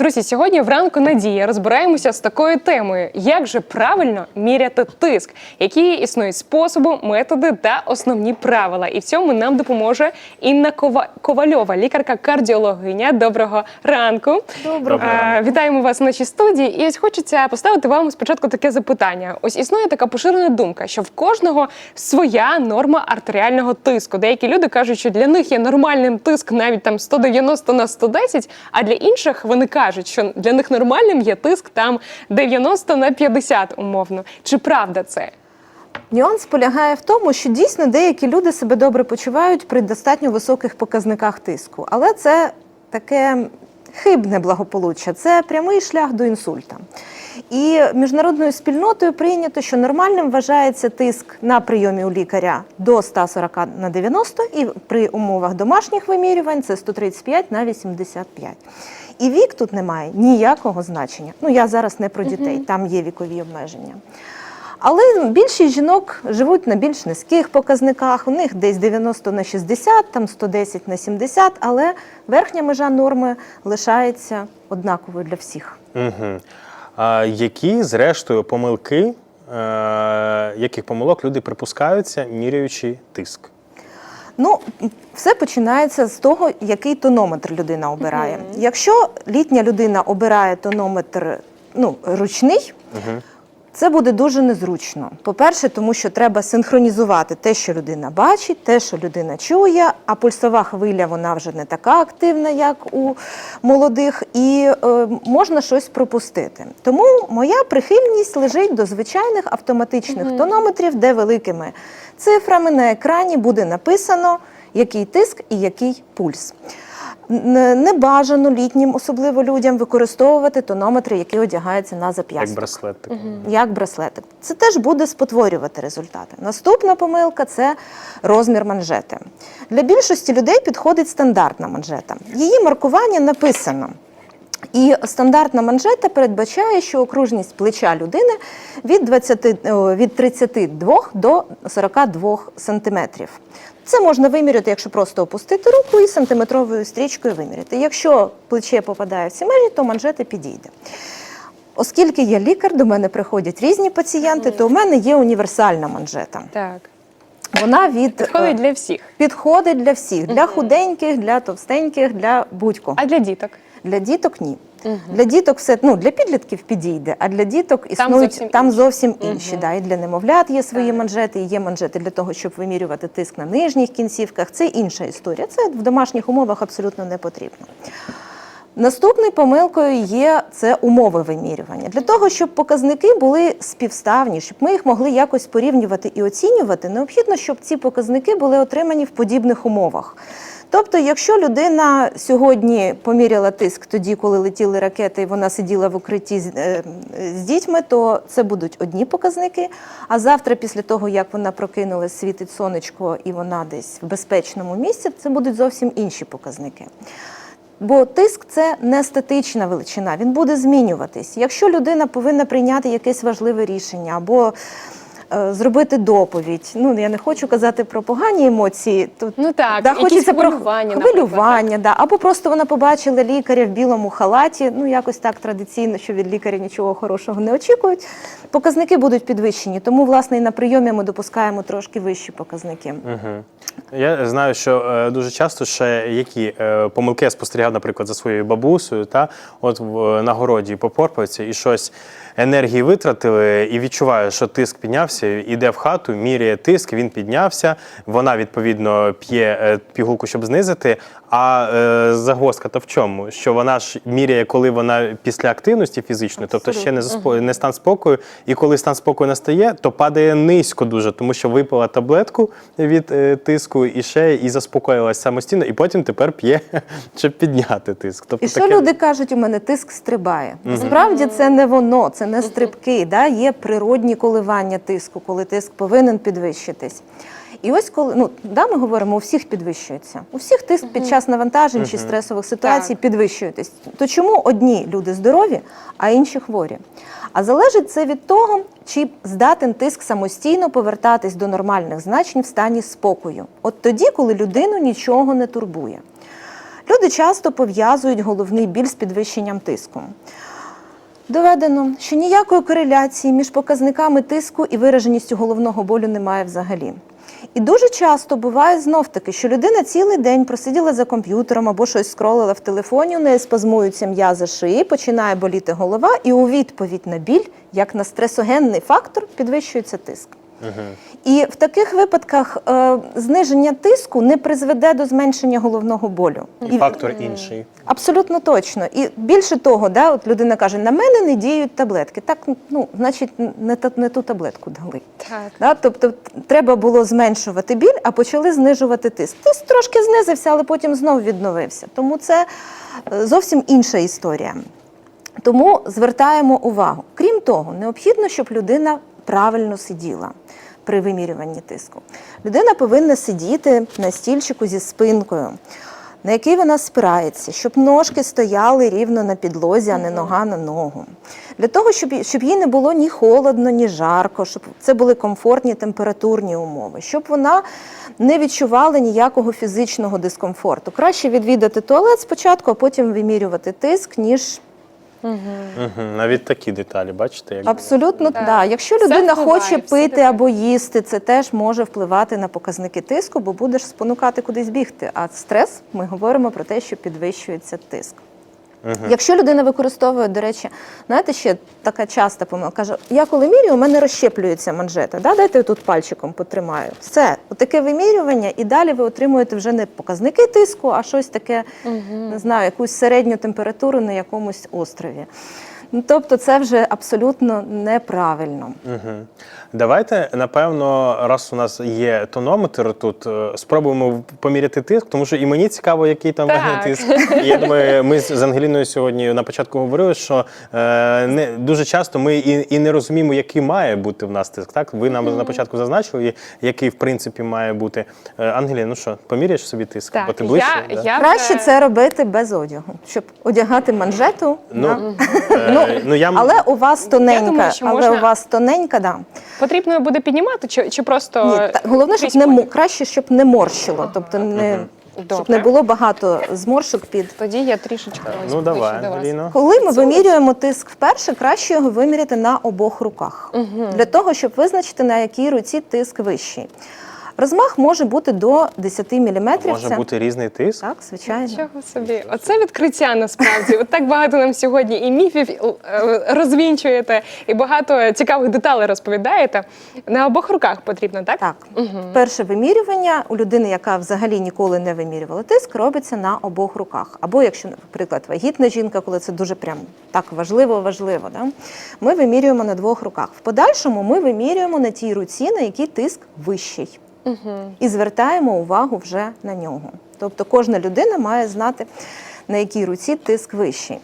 Друзі, сьогодні вранку Надія розбираємося з такою темою: як же правильно міряти тиск, які існують способи, методи та основні правила. І в цьому нам допоможе Інна Кова- Ковальова, лікарка-кардіологиня. Доброго ранку. Доброго. Е, Вітаємо вас в нашій студії. І ось хочеться поставити вам спочатку таке запитання. Ось існує така поширена думка, що в кожного своя норма артеріального тиску. Деякі люди кажуть, що для них є нормальним тиск навіть там 190 на 110, а для інших вони кажуть, що для них нормальним є тиск там 90 на 50 умовно. Чи правда це? Нюанс полягає в тому, що дійсно деякі люди себе добре почувають при достатньо високих показниках тиску. Але це таке хибне благополуччя, це прямий шлях до інсульта. І міжнародною спільнотою прийнято, що нормальним вважається тиск на прийомі у лікаря до 140 на 90, і при умовах домашніх вимірювань це 135 на 85. І вік тут не має ніякого значення. Ну я зараз не про дітей, там є вікові обмеження. Але більшість жінок живуть на більш низьких показниках. У них десь 90 на 60, там 110 на 70, але верхня межа норми лишається однаковою для всіх. Угу. А які, зрештою, помилки, е, яких помилок люди припускаються, міряючи тиск? Ну, все починається з того, який тонометр людина обирає. Якщо літня людина обирає тонометр ну, ручний. Це буде дуже незручно. По-перше, тому що треба синхронізувати те, що людина бачить, те, що людина чує, а пульсова хвиля вона вже не така активна, як у молодих, і е, можна щось пропустити. Тому моя прихильність лежить до звичайних автоматичних тонометрів, де великими цифрами на екрані буде написано, який тиск і який пульс. Не бажано літнім, особливо людям, використовувати тонометри, які одягаються на зап'ясток Як браслетик. Угу. як браслетик. Це теж буде спотворювати результати. Наступна помилка це розмір манжети. Для більшості людей підходить стандартна манжета. Її маркування написано. І стандартна манжета передбачає, що окружність плеча людини від, 20, від 32 до 42 сантиметрів. Це можна виміряти, якщо просто опустити руку і сантиметровою стрічкою виміряти. Якщо плече попадає в ці межі, то манжета підійде. Оскільки я лікар, до мене приходять різні пацієнти, то у мене є універсальна манжета. Так, Вона від підходить е, для всіх. підходить для всіх, для худеньких, для товстеньких, для будь-кого. А для діток? Для діток ні. Для діток все ну для підлітків підійде, а для діток існують зовсім там зовсім інші. Да, і для немовлят є свої Так. манжети, і є манжети для того, щоб вимірювати тиск на нижніх кінцівках. Це інша історія. Це в домашніх умовах абсолютно не потрібно. Наступною помилкою є це умови вимірювання. Для того, щоб показники були співставні, щоб ми їх могли якось порівнювати і оцінювати, необхідно, щоб ці показники були отримані в подібних умовах. Тобто, якщо людина сьогодні поміряла тиск тоді, коли летіли ракети, і вона сиділа в укритті з, е, з дітьми, то це будуть одні показники. А завтра, після того, як вона прокинулась, світить сонечко і вона десь в безпечному місці, це будуть зовсім інші показники. Бо тиск це не статична величина, він буде змінюватись. Якщо людина повинна прийняти якесь важливе рішення або зробити доповідь, ну я не хочу казати про погані емоції, то Ну так, да, хочеться про хвилювання, наприклад, хвилювання, да, або просто вона побачила лікаря в білому халаті. Ну якось так традиційно, що від лікаря нічого хорошого не очікують. Показники будуть підвищені, тому власне і на прийомі ми допускаємо трошки вищі показники. Угу. Я знаю, що е, дуже часто ще які е, помилки я спостерігав, наприклад, за своєю бабусею, та от в е, на городі попорпаються і щось енергії витратили, і відчуває, що тиск піднявся, іде в хату, міряє тиск, він піднявся. Вона відповідно п'є е, пігулку, щоб знизити. А е, загвоздка то в чому? Що вона ж міряє, коли вона після активності фізичної, тобто ще не заспо... не стан спокою, і коли стан спокою настає, то падає низько дуже, тому що випила таблетку від е, тиску і ще і заспокоїлась самостійно, і потім тепер п'є, щоб підняти тиск. Тобто І що люди кажуть, у мене тиск стрибає. Насправді це не воно, це не стрибки. Да? Є природні коливання тиску, коли тиск повинен підвищитись. І ось коли ну да, ми говоримо, у всіх підвищується. У всіх тиск під час навантажень чи стресових ситуацій підвищується. То чому одні люди здорові, а інші хворі? А залежить це від того, чи здатен тиск самостійно повертатись до нормальних значень в стані спокою. От тоді, коли людину нічого не турбує. Люди часто пов'язують головний біль з підвищенням тиску. Доведено, що ніякої кореляції між показниками тиску і вираженістю головного болю немає взагалі. І дуже часто буває знов таки, що людина цілий день просиділа за комп'ютером або щось скролила в телефоні, у неї спазмуються м'язи шиї, починає боліти голова, і у відповідь на біль, як на стресогенний фактор, підвищується тиск. І в таких випадках е, зниження тиску не призведе до зменшення головного болю. І фактор інший. Абсолютно точно. І більше того, да, от людина каже, на мене не діють таблетки. Так, ну, значить, не, та- не ту таблетку дали. Так. Да? Тобто треба було зменшувати біль, а почали знижувати тиск. Тиск трошки знизився, але потім знов відновився. Тому це е, зовсім інша історія. Тому звертаємо увагу. Крім того, необхідно, щоб людина правильно сиділа при вимірюванні тиску. Людина повинна сидіти на стільчику зі спинкою, на який вона спирається, щоб ножки стояли рівно на підлозі, а не нога на ногу. Для того, щоб, щоб їй не було ні холодно, ні жарко, щоб це були комфортні температурні умови, щоб вона не відчувала ніякого фізичного дискомфорту. Краще відвідати туалет спочатку, а потім вимірювати тиск, ніж Угу. Навіть такі деталі, бачите? Як... Абсолютно Так. да. Якщо Все людина впливає, хоче всі пити деталі. або їсти, це теж може впливати на показники тиску, бо будеш спонукати кудись бігти. А стрес ми говоримо про те, що підвищується тиск. Якщо людина використовує, до речі, знаєте, ще така часта помилка, каже, я коли мірю, у мене розщеплюється манжета. Да? Дайте я тут пальчиком потримаю. Все, отаке вимірювання, і далі ви отримуєте вже не показники тиску, а щось таке, не знаю, якусь середню температуру на якомусь острові. Ну, тобто це вже абсолютно неправильно. Угу. Давайте, напевно, раз у нас є тонометр тут, е, спробуємо поміряти тиск, тому що і мені цікаво, який там Так. тиск. Я думаю, ми з Ангеліною сьогодні на початку говорили, що е, не дуже часто ми і, і не розуміємо, який має бути в нас тиск. Так, ви нам на початку зазначили, який в принципі має бути. Е, Ангеліна, ну що, поміряєш собі тиск? Бо Так, ти ближче. я, да? я Краще це робити без одягу, щоб одягати манжету. Ну, е, ну, я Але у вас тоненька, думаю, що але можна- у вас тоненька, да. потрібно буде піднімати, чи, чи просто Ні, та, головне, щоб не мо- краще, щоб не морщило, тобто не щоб Добре. не було багато зморшок під. Тоді я трішечки ось ну давай, ближче до вас. Ангеліно. Коли ми вимірюємо тиск вперше, краще його виміряти на обох руках для того, щоб визначити на якій руці тиск вищий. Розмах може бути до 10 мм. Може бути різний тиск. Так, звичайно. Нічого собі, оце відкриття насправді. От так багато нам сьогодні і міфів е, розвінчуєте, і багато цікавих деталей розповідаєте. На обох руках потрібно, так? Так, перше вимірювання у людини, яка взагалі ніколи не вимірювала тиск, робиться на обох руках. Або якщо, наприклад, вагітна жінка, коли це дуже прям так важливо, важливо, да? ми вимірюємо на двох руках. В подальшому ми вимірюємо на тій руці, на якій тиск вищий, і звертаємо увагу вже на нього. Тобто кожна людина має знати, на якій руці тиск вищий.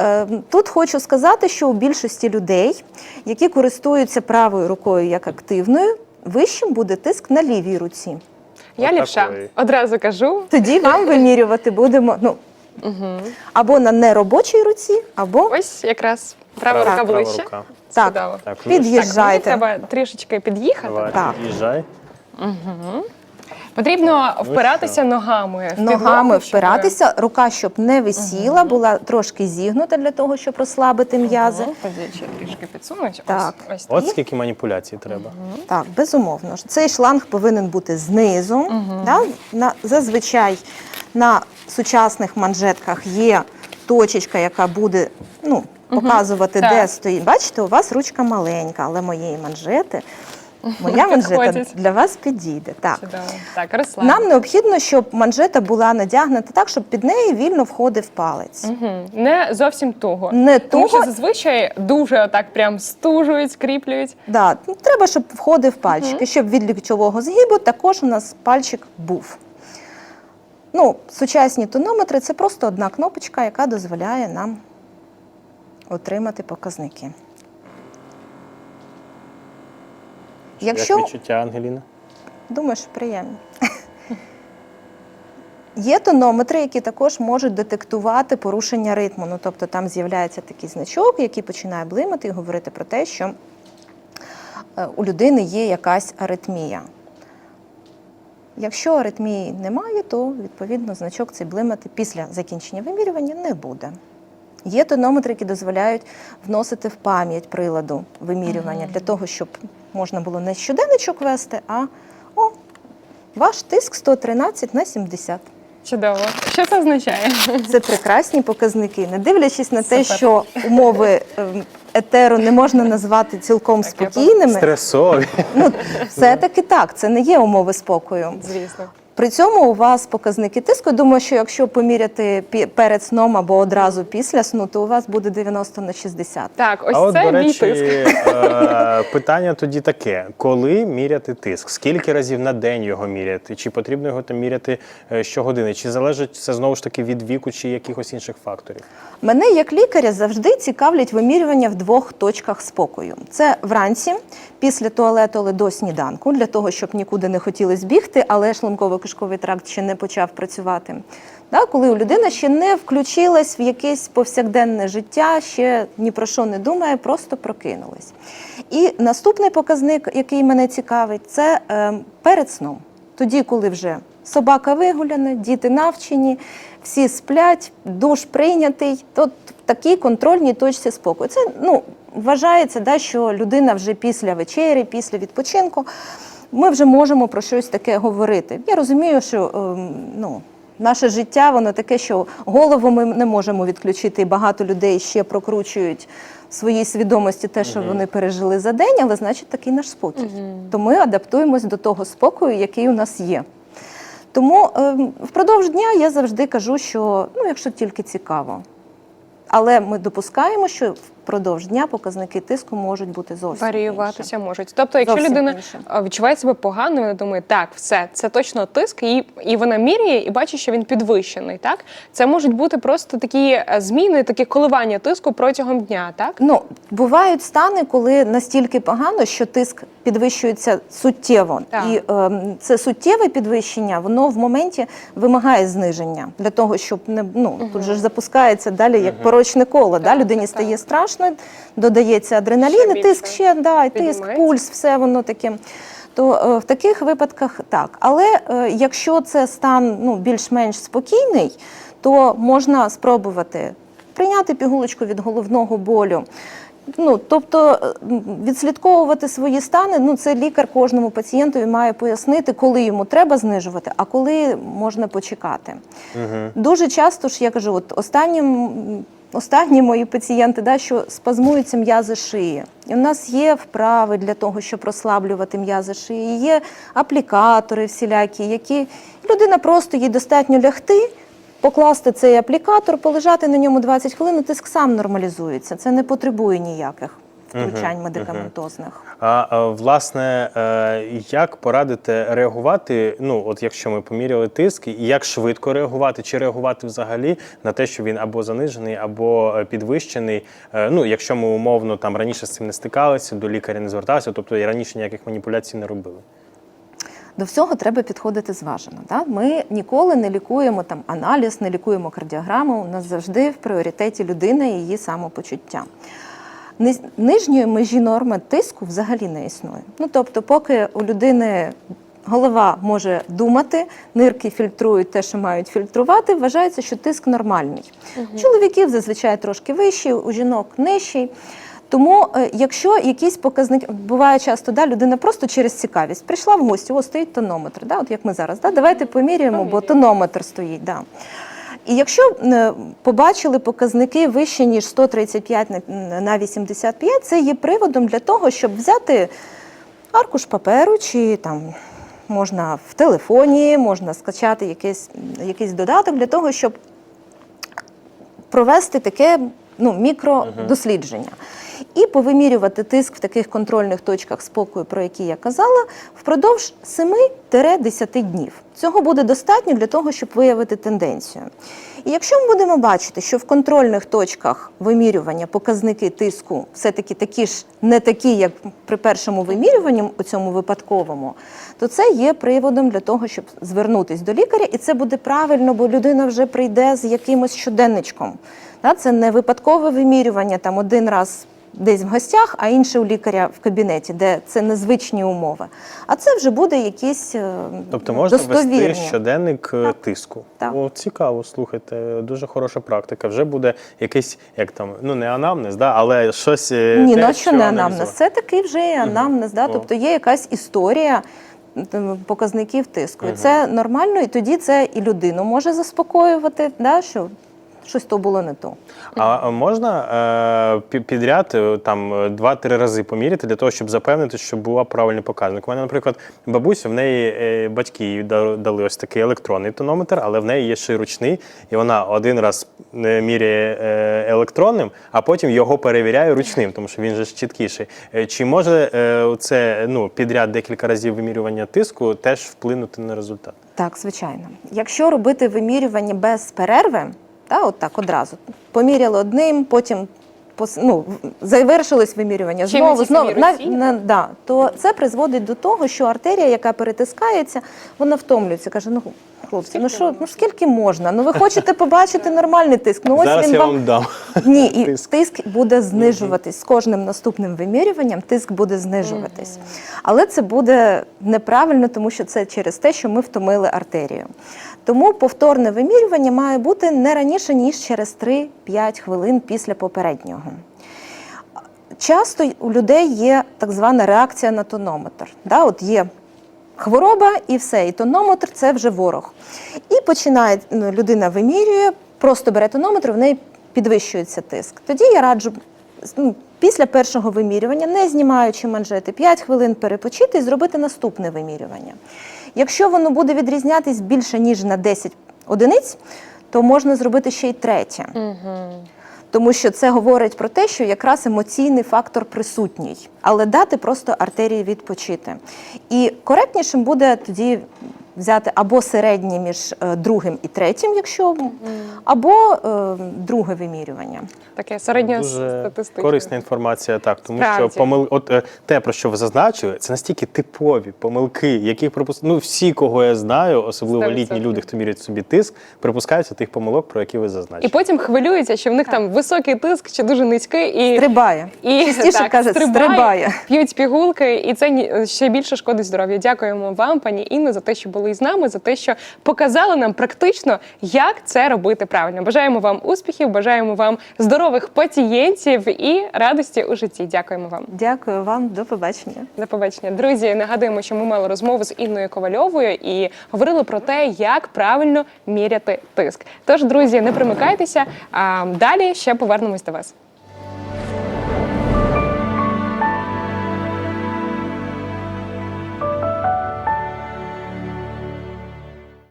Е, Тут хочу сказати, що у більшості людей, які користуються правою рукою як активною, вищим буде тиск на лівій руці. Я Отакої. лівша. Одразу кажу. Тоді вам вимірювати будемо ну, або на неробочій руці, або Ось якраз права Права- рука права ближче. рука. Так. Чудово. Так, Так, мені під'їжджайте. треба трішечки під'їхати. Давай, Так. Їжджай. Потрібно впиратися ногами. в ногами підлогу, щоб- впиратися, рука, щоб не висіла, була трошки зігнута для того, щоб розслабити м'язи. Мгм. Тоді ще трішки підсунуть. Так. Ось, ось От скільки маніпуляцій треба. Так, безумовно. Цей шланг повинен бути знизу. Да? На, зазвичай на сучасних манжетках є точечка, яка буде ну, показувати, Так. де стоїть. Бачите, у вас ручка маленька, але моєї манжети, моя манжета для вас підійде. Так. Чудово. Так. Нам необхідно, щоб манжета була надягнута так, щоб під неї вільно входив палець. Мгм. Не зовсім туго. Не Тому що зазвичай дуже так прям стужують, скріплюють. Да, ну, треба, щоб входив пальчик, і щоб від ліктьового згибу також у нас пальчик був. Ну, сучасні тонометри це просто одна кнопочка, яка дозволяє нам отримати показники. Як відчуття, Ангеліна? Думаю, що приємно. Є тонометри, які також можуть детектувати порушення ритму. Ну, тобто там з'являється такий значок, який починає блимати і говорити про те, що е, у людини є якась аритмія. Якщо аритмії немає, то відповідно значок цей блимати після закінчення вимірювання не буде. Є тонометри, які дозволяють вносити в пам'ять приладу вимірювання для того, щоб можна було не щоденничок вести, а о, ваш тиск 113 на 70. Чудово. Що це означає? Це прекрасні показники, не дивлячись на те, Супер. що умови ем, етеру не можна назвати цілком Так, спокійними. Стресові. Ну, все-таки так, це не є умови спокою. Звісно. При цьому у вас показники тиску. Я Думаю, що якщо поміряти пі- перед сном або одразу після сну, то у вас буде 90 на 60. Так, ось а от, це до мій тиск. е, питання тоді таке: коли міряти тиск? Скільки разів на день його міряти? Чи потрібно його там міряти е, щогодини? Чи залежить це знову ж таки від віку чи якихось інших факторів? Мене як лікаря завжди цікавлять вимірювання в двох точках спокою. Це вранці, після туалету, але до сніданку, для того, щоб нікуди не хотіли збігти, але шлунково-кишковий тракт ще не почав працювати. Да, коли у людини ще не включилась в якесь повсякденне життя, ще ні про що не думає, просто прокинулась. І наступний показник, який мене цікавить, це е, перед сном. Тоді, коли вже собака вигуляна, діти навчені, всі сплять, душ прийнятий, то в такій контрольній точці спокою. Це ну, вважається, да, що людина вже після вечері, після відпочинку, ми вже можемо про щось таке говорити. Я розумію, що ем, ну, наше життя воно таке, що голову ми не можемо відключити, і багато людей ще прокручують в своїй свідомості те, що вони пережили за день, але значить такий наш спокій. То ми адаптуємось до того спокою, який у нас є. Тому ем, впродовж дня я завжди кажу, що ну, якщо тільки цікаво. Але ми допускаємо, що впродовж дня показники тиску можуть бути зовсім Варіюватися можуть. Тобто, якщо Зовсім людина інше. а, відчуває себе погано, вона думає, так, все, це точно тиск, і, і вона міряє і бачить, що він підвищений. Так, це можуть бути просто такі е, зміни, такі коливання тиску протягом дня. Так, Ну, бувають стани, коли настільки погано, що тиск підвищується суттєво. Так. І ем, це суттєве підвищення, воно в моменті вимагає зниження для того, щоб не ну тут же ж запускається далі як порочне коло. да? Людині так, стає так. Страшно, додається адреналін, Ще і тиск ще да, і тиск, пульс, все воно таке. То е, в таких випадках так. Але е, якщо це стан ну, більш-менш спокійний, то можна спробувати прийняти пігулочку від головного болю. Ну, тобто е, відслідковувати свої стани, ну це лікар кожному пацієнтові має пояснити, коли йому треба знижувати, а коли можна почекати. Дуже часто ж я кажу, от останнім. Останні мої пацієнти, да, що спазмуються м'язи шиї. І в нас є вправи для того, щоб розслаблювати м'язи шиї, є аплікатори всілякі, які людина просто їй достатньо лягти, покласти цей аплікатор, полежати на ньому 20 хвилин, і тиск сам нормалізується. Це не потребує ніяких втручань медикаментозних. А власне, е, як порадите реагувати? Ну, от якщо ми поміряли тиск, і як швидко реагувати, чи реагувати взагалі на те, що він або занижений, або е, підвищений? Е, Ну, якщо ми умовно там раніше з цим не стикалися, до лікаря не зверталися, тобто і раніше ніяких маніпуляцій не робили. До всього треба підходити зважено. Да? Ми ніколи не лікуємо там аналіз, не лікуємо кардіограму. У нас завжди в пріоритеті людина і її самопочуття. Нижньої межі норми тиску взагалі не існує. Ну тобто, поки у людини голова може думати, нирки фільтрують те, що мають фільтрувати, вважається, що тиск нормальний. У чоловіків зазвичай трошки вищий, у жінок нижчий. Тому, е, якщо якісь показники буває часто, да, людина просто через цікавість прийшла в гості, о, стоїть тонометр, да, от як ми зараз, да, давайте поміряємо, бо тонометр стоїть. Да. І якщо е, побачили показники вище ніж 135 на- на 85, це є приводом для того, щоб взяти аркуш паперу, чи там можна в телефоні, можна скачати якийсь, якийсь додаток для того, щоб провести таке ну, мікродослідження. І повимірювати тиск в таких контрольних точках спокою, про які я казала, впродовж 7-10 днів. Цього буде достатньо для того, щоб виявити тенденцію. І якщо ми будемо бачити, що в контрольних точках вимірювання показники тиску все-таки такі ж не такі, як при першому вимірюванні, у цьому випадковому, то це є приводом для того, щоб звернутися до лікаря, і це буде правильно, бо людина вже прийде з якимось щоденничком. Це не випадкове вимірювання там один раз десь в гостях, а інше у лікаря в кабінеті, де це незвичні умови. А це вже буде якісь е, Тобто можна достовірні. вести щоденник е, Так. тиску. Так. О, цікаво, слухайте, дуже хороша практика. Вже буде якийсь, як там, ну не анамнез, да, але щось. е, Ні, те, ну що не анамнез? Це такий вже і анамнез, да? Тобто є якась історія показників тиску. І це нормально, і тоді це і людину може заспокоювати, да? що щось то було не то. А можна е, підряд е, там е, два-три рази поміряти для того, щоб запевнити, що була правильний показник. У мене, наприклад, бабуся, в неї батьки їй дали ось такий електронний тонометр, але в неї є ще й ручний, і вона один раз міряє електронним, а потім його перевіряє ручним, тому що він же чіткіший. Чи може це ну, підряд декілька разів вимірювання тиску теж вплинути на результат? Так, звичайно. Якщо робити вимірювання без перерви, та, от так одразу, поміряли одним, потім ну, завершилось вимірювання, знову, знову, на, на, да, то це призводить до того, що артерія, яка перетискається, вона втомлюється. Каже, ну хлопці, ну що, ну скільки можна? Ну ви хочете побачити нормальний тиск? Ну ось Зараз він я вам вам дам. ні, і Тиск. тиск, буде знижуватись з кожним наступним вимірюванням. Тиск буде знижуватись, але це буде неправильно, тому що це через те, що ми втомили артерію. Тому повторне вимірювання має бути не раніше ніж через 3-5 хвилин після попереднього. Часто у людей є так звана реакція на тонометр. Да, от є хвороба і все, і тонометр це вже ворог. І починає ну, людина вимірює, просто бере тонометр, в неї підвищується тиск. Тоді я раджу ну, після першого вимірювання, не знімаючи манжети, 5 хвилин перепочити і зробити наступне вимірювання. Якщо воно буде відрізнятись більше ніж на 10 одиниць, то можна зробити ще й третє. Тому що це говорить про те, що якраз емоційний фактор присутній, але дати просто артерії відпочити. І коректнішим буде тоді взяти або середнє між е, другим і третім, якщо або е, друге вимірювання. Таке середньо Дуже статистичне. корисна інформація, так тому Справді. що помил, от е, те, про що ви зазначили, це настільки типові помилки, яких припус... ну всі, кого я знаю, особливо 100%. літні люди, хто міряють собі тиск, припускаються тих помилок, про які ви зазначили. І потім хвилюються, що в них там високий тиск чи дуже низький, і Стрибає. І Частіше так, каже, стрибає. п'ють пігулки, і це ще більше шкодить здоров'ю. Дякуємо вам, пані Інно, за те, що були з нами, за те, що показали нам практично, як це робити правильно. Бажаємо вам успіхів, бажаємо вам здорових пацієнтів і радості у житті. Дякуємо вам. Дякую вам, до побачення. До побачення, друзі. Нагадуємо, що ми мали розмову з Інною Ковальовою і говорили про те, як правильно міряти тиск. Тож, друзі, не примикайтеся. А далі ще повернемось до вас.